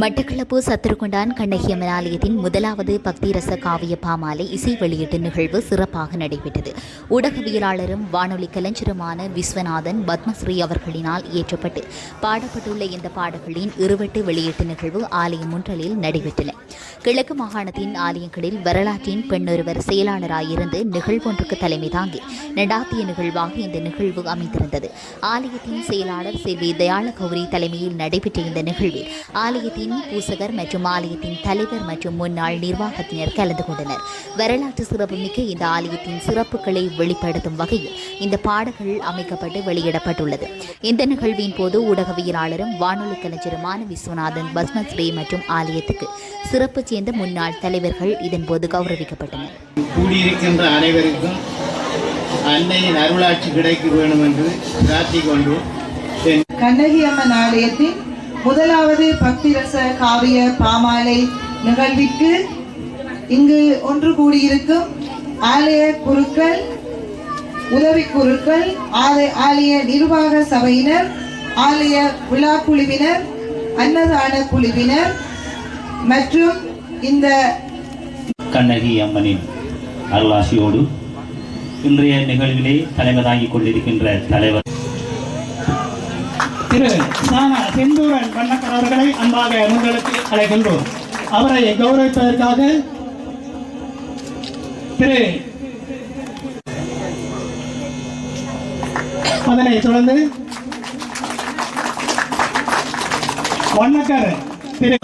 மட்டக்களப்பு சத்திருக்கொண்டான் கண்ணகியம்மன் ஆலயத்தின் முதலாவது பக்திரச காவிய பாமாலை இசை வெளியீட்டு நிகழ்வு சிறப்பாக நடைபெற்றது. ஊடகவியலாளரும் வானொலி கலைஞருமான விஸ்வநாதன் பத்மஸ்ரீ அவர்களினால் இயற்றப்பட்டு பாடப்பட்டுள்ள இந்த பாடல்களின் இருவெட்டு வெளியீட்டு நிகழ்வு ஆலயம் ஒன்றலில் நடைபெற்றன. கிழக்கு மாகாணத்தின் ஆலயங்களில் வரலாற்றின் பெண்ணொருவர் செயலாளராயிருந்து நிகழ்வொன்றுக்கு தலைமை தாங்கி நடாத்திய நிகழ்வாக இந்த நிகழ்வு அமைந்திருந்தது. ஆலயத்தின் செயலாளர் செல்வி தயாள கௌரி தலைமையில் நடைபெற்ற இந்த நிகழ்வில் ஆலயத்தின் பூசகர் மற்றும் ஆலயத்தின் தலைவர் மற்றும் முன்னாள் நிர்வாகத்தினர் கலந்து கொண்டனர். வரலாற்று சிறப்புமிக்க இந்த ஆலயத்தின் சிறப்புகளை வெளிப்படுத்தும் வகையில் இந்த பாடல்கள் அமைக்கப்பட்டு வெளியிடப்பட்டுள்ளது. இந்த நிகழ்வின் போது ஊடகவியலாளரும் வானொலி கலைஞருமான விஸ்வநாதன் பத்மஸ்ரீ மற்றும் ஆலயத்துக்கு சிறப்பு சேர்ந்த முன்னாள் தலைவர்கள் இதன்போது கௌரவிக்கப்பட்டனர். கூடியிருக்கின்ற அனைவருக்கும் அன்னையின் அருளாட்சி கிடைக்க வேண்டும் என்று கொண்டு கண்ணகி அம்மன் ஆலயத்தின் முதலாவது பக்திரச காவிய பாமாலை நிகழ்விற்கு இங்கு ஒன்று கூடியிருக்கும் ஆலய குருக்கள் உதவி குருக்கள் ஆலய ஆலய நிர்வாக சபையினர் ஆலய விழா குழுவினர் அன்னதான குழுவினர் மற்றும் இந்த கண்ணகி அம்மனின் அருளாசியோடு இன்றைய நிகழ்விலே தலைமை தாங்கிக் கொண்டிருக்கின்ற தலைவர் திரு சானா செந்தூரன் வண்ணக்கர் அவர்களை அன்பாக முன்னெடுத்து அழைக்கின்றோம். அவரை கௌரவிப்பதற்காக திரு அதனை தொடர்ந்து வண்ணக்கர் திரு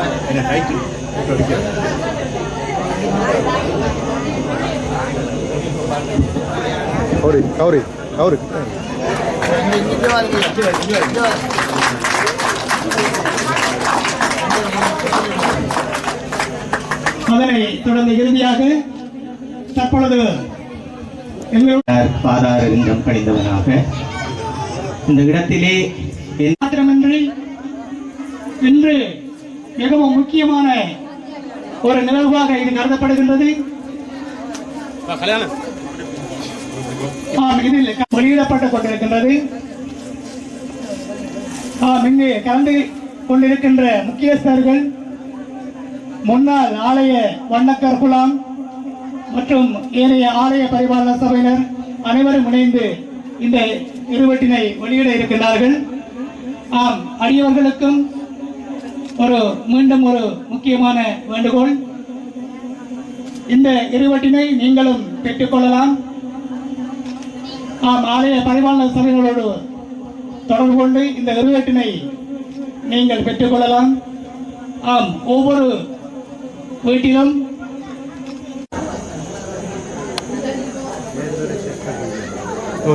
கௌரி கௌரி கௌரி. அதனை தொடர்ந்து இறுதியாக தற்பொழுது பாதார விந்தம் பணிந்தவனாக இந்த இடத்திலே மாத்திரமின்றி இன்று மிகவும் முக்கியமான ஒரு நிகழ்வாக இது கருதப்படுகின்றது. இதில் க- வெளியிடப்பட்டுக் கொண்டிருக்கின்றது. இங்கு கலந்து கொண்டிருக்கின்ற முக்கியஸ்தர்கள் முன்னாள் ஆலய வண்ணக்கர் குலாம் மற்றும் ஏனைய ஆலய பரிபாலன சபையினர் அனைவரும் இணைந்து இந்த இருவட்டினை வெளியிட இருக்கின்றார்கள். ஆம் அடியவர்களுக்கும் ஒரு மீண்டும் ஒரு முக்கியமான வேண்டுகோள். இந்த இருவட்டினை நீங்களும் பெற்றுக்கொள்ளலாம் ஆம் ஆலய பரிபாலன சபைகளோடு தொடர்பு கொண்டு இந்த இருவட்டினை நீங்கள் பெற்றுக்கொள்ளலாம் ஆம் ஒவ்வொரு வீட்டிலும் ஓ.